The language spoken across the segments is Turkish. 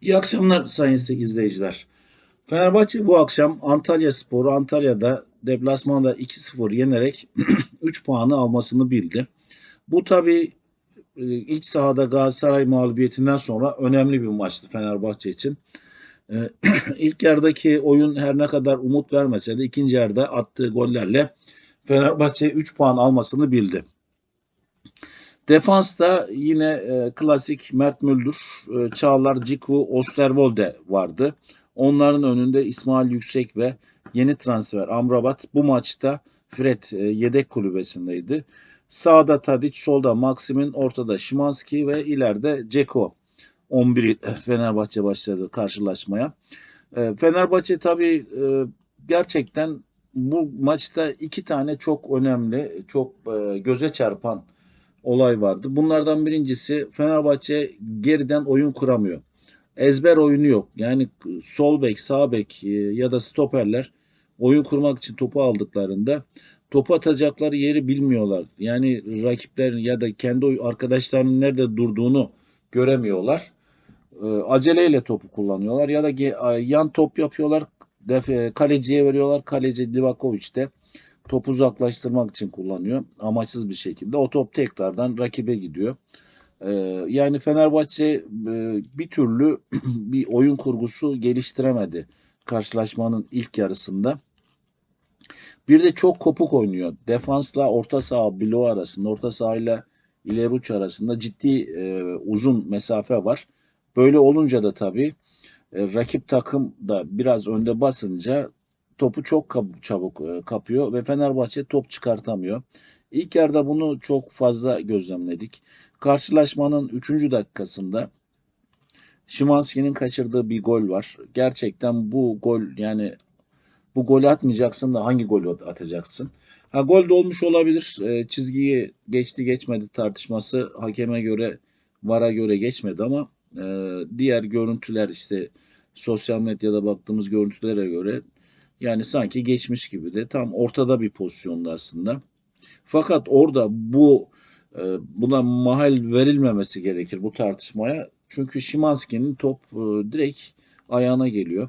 İyi akşamlar sayın izleyiciler. Fenerbahçe bu akşam Antalya Sporu Antalya'da deplasmanda 2-0 yenerek 3 puanı almasını bildi. Bu tabi e, iç sahada Galatasaray mağlubiyetinden sonra önemli bir maçtı Fenerbahçe için. E, ilk yerdeki oyun her ne kadar umut vermese de ikinci yarıda attığı gollerle Fenerbahçe 3 puan almasını bildi. Defansta yine e, klasik Mert Müldür, e, Çağlar, Ciku, Osterwolde vardı. Onların önünde İsmail Yüksek ve yeni transfer Amrabat bu maçta Fred e, yedek kulübesindeydi. Sağda Tadic, solda Maxim'in, ortada Şimanski ve ileride Ceko 11 Fenerbahçe başladı karşılaşmaya. E, Fenerbahçe tabii e, gerçekten bu maçta iki tane çok önemli, çok e, göze çarpan olay vardı. Bunlardan birincisi Fenerbahçe geriden oyun kuramıyor. Ezber oyunu yok. Yani sol bek, sağ bek e, ya da stoperler oyun kurmak için topu aldıklarında topu atacakları yeri bilmiyorlar. Yani rakipler ya da kendi arkadaşlarının nerede durduğunu göremiyorlar. E, aceleyle topu kullanıyorlar ya da yan top yapıyorlar. Kaleciye veriyorlar. Kaleci Livakovic de topu uzaklaştırmak için kullanıyor. Amaçsız bir şekilde. O top tekrardan rakibe gidiyor. Ee, yani Fenerbahçe e, bir türlü bir oyun kurgusu geliştiremedi karşılaşmanın ilk yarısında. Bir de çok kopuk oynuyor. Defansla orta saha bloğu arasında, orta saha ile ileri uç arasında ciddi e, uzun mesafe var. Böyle olunca da tabii e, rakip takım da biraz önde basınca topu çok çabuk e, kapıyor ve Fenerbahçe top çıkartamıyor. İlk yarıda bunu çok fazla gözlemledik. Karşılaşmanın 3. dakikasında Şimanski'nin kaçırdığı bir gol var. Gerçekten bu gol yani bu golü atmayacaksın da hangi golü atacaksın? Ha gol de olmuş olabilir. E, çizgiyi geçti geçmedi tartışması hakeme göre VAR'a göre geçmedi ama e, diğer görüntüler işte sosyal medyada baktığımız görüntülere göre yani sanki geçmiş gibi de tam ortada bir pozisyonda aslında. Fakat orada bu e, buna mahal verilmemesi gerekir bu tartışmaya. Çünkü Şimanski'nin top e, direkt ayağına geliyor.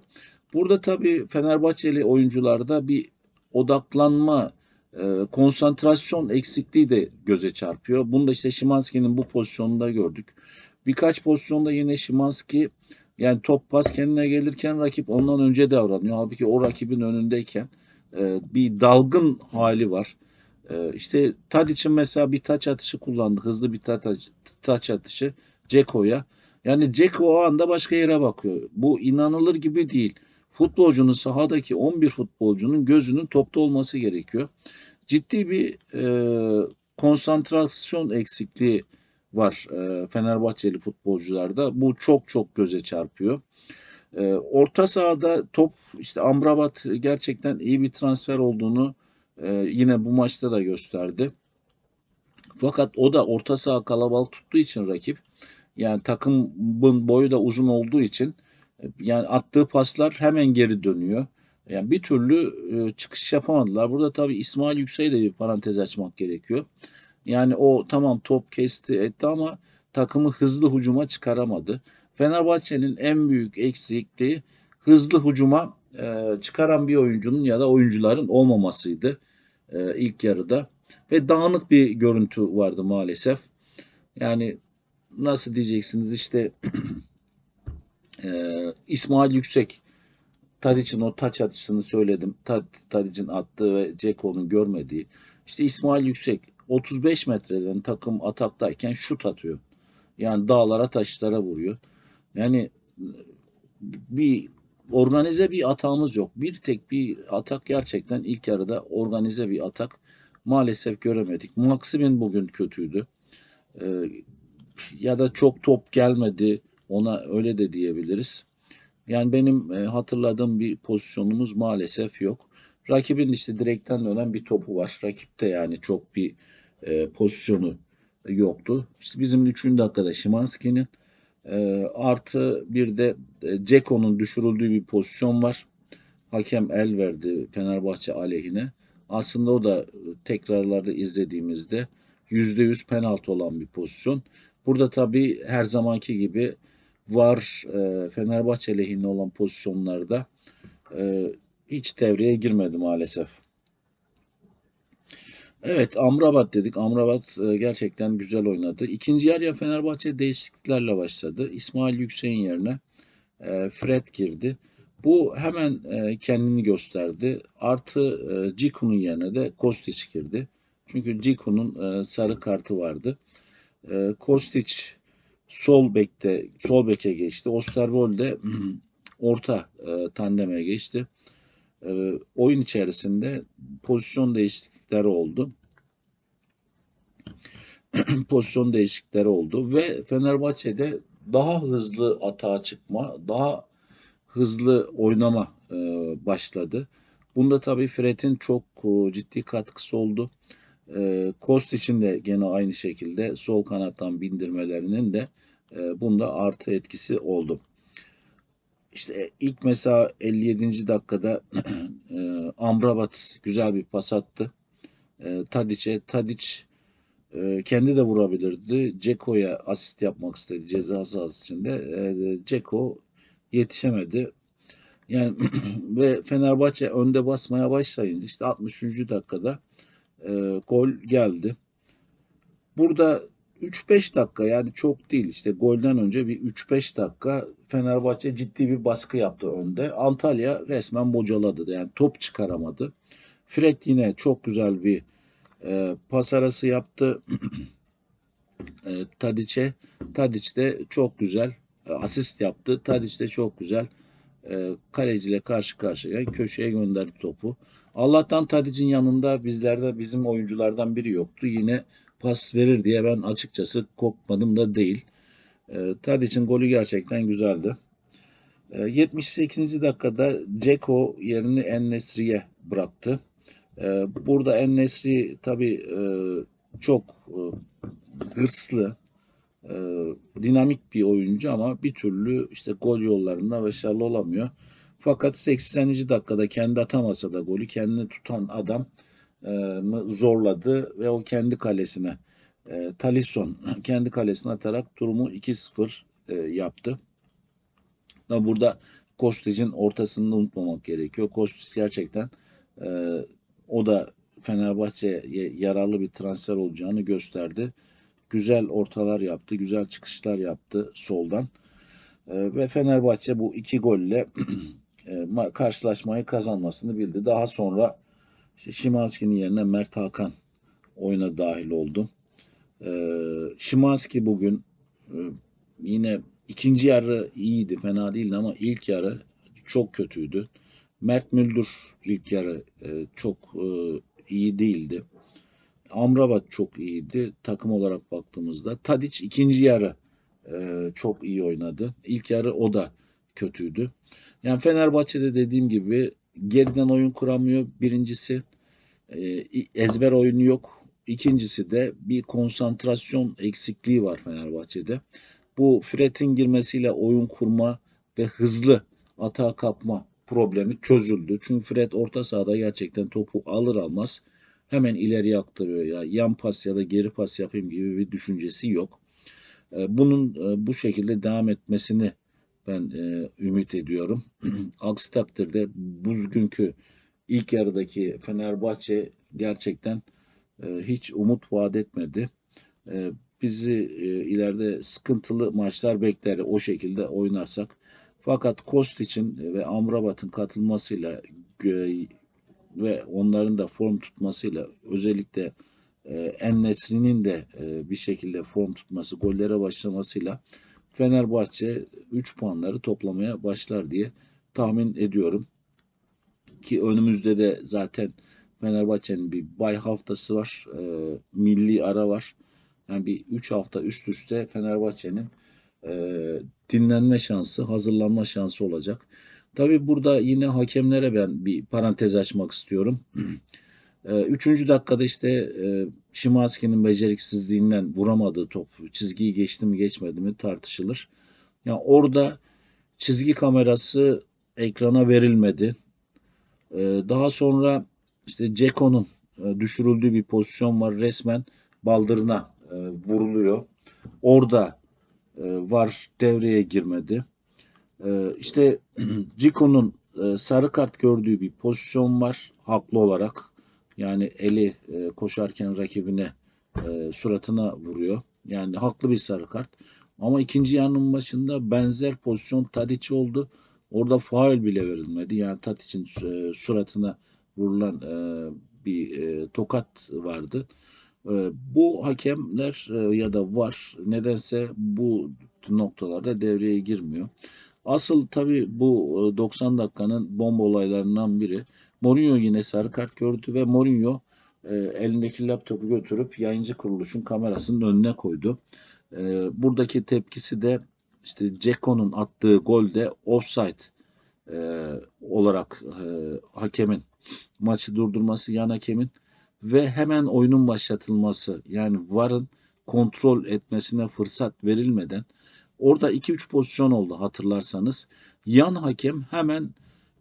Burada tabii Fenerbahçeli oyuncularda bir odaklanma, e, konsantrasyon eksikliği de göze çarpıyor. Bunu da işte Şimanski'nin bu pozisyonunda gördük. Birkaç pozisyonda yine Şimanski yani top pas kendine gelirken rakip ondan önce davranıyor. Halbuki o rakibin önündeyken e, bir dalgın hali var. E, işte Tadic'in mesela bir taç atışı kullandı. Hızlı bir taç, taç atışı Ceko'ya. Yani Ceko o anda başka yere bakıyor. Bu inanılır gibi değil. Futbolcunun sahadaki 11 futbolcunun gözünün topta olması gerekiyor. Ciddi bir e, konsantrasyon eksikliği var e, Fenerbahçeli futbolcularda. Bu çok çok göze çarpıyor. E, orta sahada top işte Amrabat gerçekten iyi bir transfer olduğunu e, yine bu maçta da gösterdi. Fakat o da orta saha kalabalık tuttuğu için rakip yani takımın boyu da uzun olduğu için yani attığı paslar hemen geri dönüyor. Yani bir türlü e, çıkış yapamadılar. Burada tabii İsmail Yüksek'e de bir parantez açmak gerekiyor. Yani o tamam top kesti etti ama takımı hızlı hücuma çıkaramadı. Fenerbahçe'nin en büyük eksikliği hızlı hücuma e, çıkaran bir oyuncunun ya da oyuncuların olmamasıydı e, ilk yarıda. Ve dağınık bir görüntü vardı maalesef. Yani nasıl diyeceksiniz işte e, İsmail Yüksek Tadic'in o taç atışını söyledim. Tadic'in attığı ve Ceko'nun görmediği. İşte İsmail Yüksek 35 metreden takım ataktayken şut atıyor. Yani dağlara taşlara vuruyor. Yani bir organize bir atağımız yok. Bir tek bir atak gerçekten ilk yarıda organize bir atak maalesef göremedik. Maximin bugün kötüydü. Ee, ya da çok top gelmedi. Ona öyle de diyebiliriz. Yani benim e, hatırladığım bir pozisyonumuz maalesef yok. Rakibin işte direkten dönen bir topu var. Rakipte yani çok bir e, pozisyonu yoktu. İşte bizim 3. dakikada Şimanski'nin e, artı bir de e, Ceko'nun düşürüldüğü bir pozisyon var. Hakem el verdi Fenerbahçe aleyhine. Aslında o da tekrarlarda izlediğimizde %100 penaltı olan bir pozisyon. Burada tabii her zamanki gibi var e, Fenerbahçe lehine olan pozisyonlarda e, hiç devreye girmedi maalesef. Evet Amrabat dedik. Amrabat e, gerçekten güzel oynadı. İkinci yarıya Fenerbahçe değişikliklerle başladı. İsmail Yüksek'in yerine e, Fred girdi. Bu hemen e, kendini gösterdi. Artı Ciku'nun yerine de Kostić girdi. Çünkü Ciku'nun sarı kartı vardı. Kostić sol bekte sol beke geçti. Osterwolde orta e, tandeme geçti. E, oyun içerisinde pozisyon değişiklikleri oldu. pozisyon değişiklikleri oldu ve Fenerbahçe'de daha hızlı atağa çıkma, daha hızlı oynama e, başladı. Bunda tabii Fred'in çok e, ciddi katkısı oldu. E, Kost için de gene aynı şekilde sol kanattan bindirmelerinin de e, bunda artı etkisi oldu. İşte ilk mesela 57. dakikada e, Amrabat güzel bir pas attı. E, Tadiç'e. Tadiç e, kendi de vurabilirdi. Ceko'ya asist yapmak istedi ceza sahası içinde. E, Ceko yetişemedi. Yani ve Fenerbahçe önde basmaya başlayınca işte 63. dakikada e, gol geldi. Burada 3-5 dakika yani çok değil işte golden önce bir 3-5 dakika Fenerbahçe ciddi bir baskı yaptı önde. Antalya resmen bocaladı yani top çıkaramadı. Fred yine çok güzel bir e, pas arası yaptı e, Tadiç'e. Tadiç de çok güzel e, asist yaptı. Tadiç de çok güzel e, kaleciyle karşı karşıya köşeye gönderdi topu. Allah'tan Tadic'in yanında bizlerde bizim oyunculardan biri yoktu. Yine pas verir diye ben açıkçası korkmadım da değil. E, Tadic'in golü gerçekten güzeldi. E, 78. dakikada Ceko yerini En-Nesri'ye bıraktı. E, burada En-Nesri tabii e, çok e, hırslı, e, dinamik bir oyuncu ama bir türlü işte gol yollarında başarılı olamıyor. Fakat 80. dakikada kendi atamasa da golü kendini tutan adam e, zorladı ve o kendi kalesine e, Talisson kendi kalesine atarak durumu 2-0 e, yaptı. Da burada Kostic'in ortasını unutmamak gerekiyor. Kostic gerçekten e, o da Fenerbahçe'ye yararlı bir transfer olacağını gösterdi. Güzel ortalar yaptı, güzel çıkışlar yaptı soldan. E, ve Fenerbahçe bu iki golle e, karşılaşmayı kazanmasını bildi. Daha sonra işte Şimanski'nin yerine Mert Hakan oyuna dahil oldu. E, Şimanski bugün e, yine ikinci yarı iyiydi, fena değildi ama ilk yarı çok kötüydü. Mert Müldür ilk yarı e, çok e, iyi değildi. Amrabat çok iyiydi takım olarak baktığımızda. Tadic ikinci yarı e, çok iyi oynadı. İlk yarı o da kötüydü. Yani Fenerbahçe'de dediğim gibi geriden oyun kuramıyor. Birincisi e, ezber oyunu yok. İkincisi de bir konsantrasyon eksikliği var Fenerbahçe'de. Bu Fred'in girmesiyle oyun kurma ve hızlı atağa kapma problemi çözüldü. Çünkü Fred orta sahada gerçekten topu alır almaz hemen ileriye aktarıyor ya yan pas ya da geri pas yapayım gibi bir düşüncesi yok. E, bunun e, bu şekilde devam etmesini ben e, ümit ediyorum. Aksi takdirde bugünkü ilk yarıdaki Fenerbahçe gerçekten hiç umut vaat etmedi. Bizi ileride sıkıntılı maçlar bekler o şekilde oynarsak. Fakat Kost için ve Amrabat'ın katılmasıyla ve onların da form tutmasıyla özellikle e, En Nesri'nin de e, bir şekilde form tutması, gollere başlamasıyla Fenerbahçe 3 puanları toplamaya başlar diye tahmin ediyorum. Ki önümüzde de zaten Fenerbahçe'nin bir bay haftası var. E, milli ara var. Yani bir 3 hafta üst üste Fenerbahçe'nin e, dinlenme şansı, hazırlanma şansı olacak. Tabii burada yine hakemlere ben bir parantez açmak istiyorum. Ee, üçüncü dakikada işte e, Şimanski'nin beceriksizliğinden vuramadığı top çizgiyi geçti mi geçmedi mi tartışılır. Yani orada çizgi kamerası ekrana verilmedi. Ee, daha sonra işte Ceko'nun e, düşürüldüğü bir pozisyon var. Resmen baldırına e, vuruluyor. Orada e, var devreye girmedi. E, işte Cico'nun e, sarı kart gördüğü bir pozisyon var haklı olarak. Yani eli e, koşarken rakibine e, suratına vuruyor. Yani haklı bir sarı kart. Ama ikinci yarının başında benzer pozisyon Tadic oldu. Orada faul bile verilmedi. Yani Tadic'in e, suratına vurulan e, bir e, tokat vardı. E, bu hakemler e, ya da var nedense bu noktalarda devreye girmiyor. Asıl tabii bu e, 90 dakikanın bomba olaylarından biri. Mourinho yine sarı kart gördü ve Mourinho e, elindeki laptopu götürüp yayıncı kuruluşun kamerasının önüne koydu. E, buradaki tepkisi de işte Ceko'nun attığı golde offside e, olarak e, hakemin maçı durdurması yan hakemin ve hemen oyunun başlatılması yani VAR'ın kontrol etmesine fırsat verilmeden orada 2-3 pozisyon oldu hatırlarsanız. Yan hakem hemen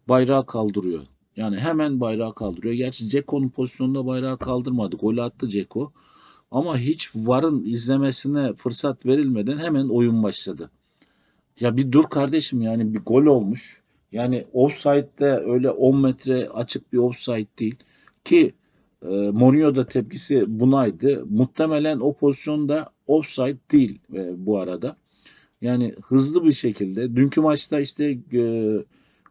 bayrağı kaldırıyor. Yani hemen bayrağı kaldırıyor. Gerçi Ceko'nun pozisyonunda bayrağı kaldırmadı. Gol attı Ceko. Ama hiç VAR'ın izlemesine fırsat verilmeden hemen oyun başladı. Ya bir dur kardeşim yani bir gol olmuş. Yani offside'de öyle 10 metre açık bir offside değil. Ki e, Mourinho da tepkisi bunaydı. Muhtemelen o pozisyonda offside değil e, bu arada. Yani hızlı bir şekilde. Dünkü maçta işte e,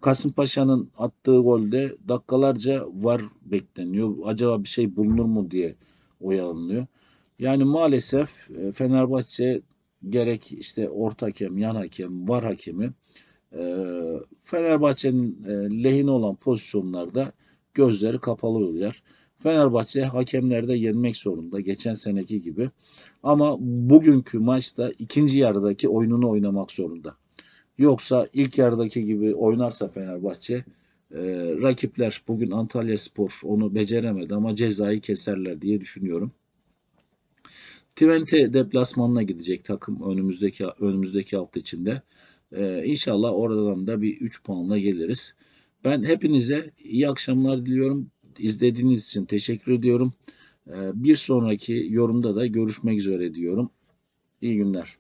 Kasımpaşa'nın attığı golde dakikalarca var bekleniyor. Acaba bir şey bulunur mu diye oyalanıyor. Yani maalesef e, Fenerbahçe gerek işte orta hakem, yan hakem, var hakemi e, Fenerbahçe'nin e, lehine olan pozisyonlarda gözleri kapalı oluyor. Fenerbahçe hakemlerde yenmek zorunda geçen seneki gibi. Ama bugünkü maçta ikinci yarıdaki oyununu oynamak zorunda. Yoksa ilk yarıdaki gibi oynarsa Fenerbahçe e, rakipler bugün Antalya Spor onu beceremedi ama cezayı keserler diye düşünüyorum. Twente deplasmanına gidecek takım önümüzdeki önümüzdeki hafta içinde. Ee, inşallah oradan da bir 3 puanla geliriz. Ben hepinize iyi akşamlar diliyorum. İzlediğiniz için teşekkür ediyorum. Ee, bir sonraki yorumda da görüşmek üzere diyorum. İyi günler.